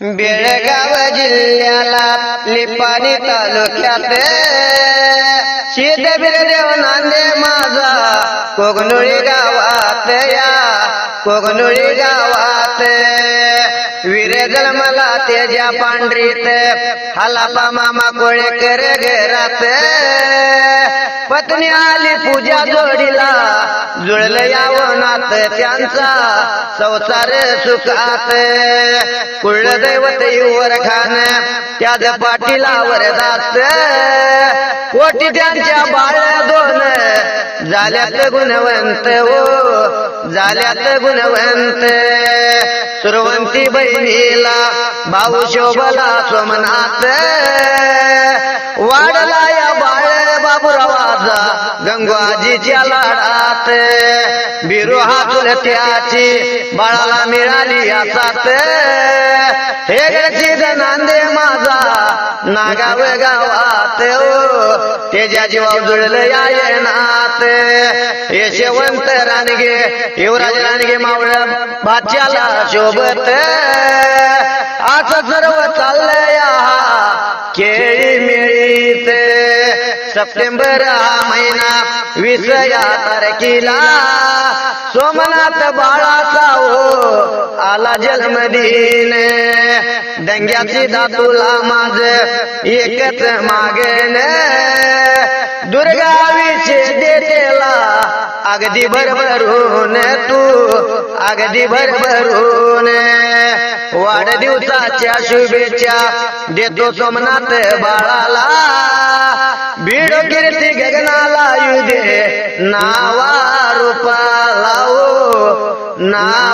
बेळगाव जिल्ह्याला लिपाणी तालुक्यात शीतबीर देव नांदे माझा. कोगनुळी गावात या. कोगनुळी गावात विरेजल मला तेजा पांढरीत हलापा मामा कोळेकर घरात पत्नी आली पूजा जोडीला. जुळलं यावनात त्यांचा संसार सुखात कुळ दैवत युवर खान त्याच पाटीलावर दास कोटी त्यांच्या बाळ दोन. झाल्यात गुणवंत ओ झाल्यात गुणवंत. सुरवंती बहिणीला भाऊ शोभला सोमनाथ. वाढला या बाळ बाबुरावाचा. गंगाजीच्या लाडात बिरू हातून त्याची बाळाला मिळाली असात हे नांदे माझा नागाव गावात ओ तेजा जीवा जुळलं यायनात यशवंत रानगे युवराज रानगे मावळ भाच्याला शोभत. असं सर्व चाललंय हा केळी मिळीत. सप्टेंबर हा महिना वीस या तारखेला. सोमनाथ बाळाचा हो आला जन्मदिन. दंग्याची दातुला माझ एकच मागेन दुर्गावीचे देतेला अगदी भरभरून तू अगदी भरभरून वाढदिवसाच्या शुभेच्छा देतो सोमनाथ बाळाला. भीड कीर्ती गगनाला येऊ दे नावा रूपाला ओ नावा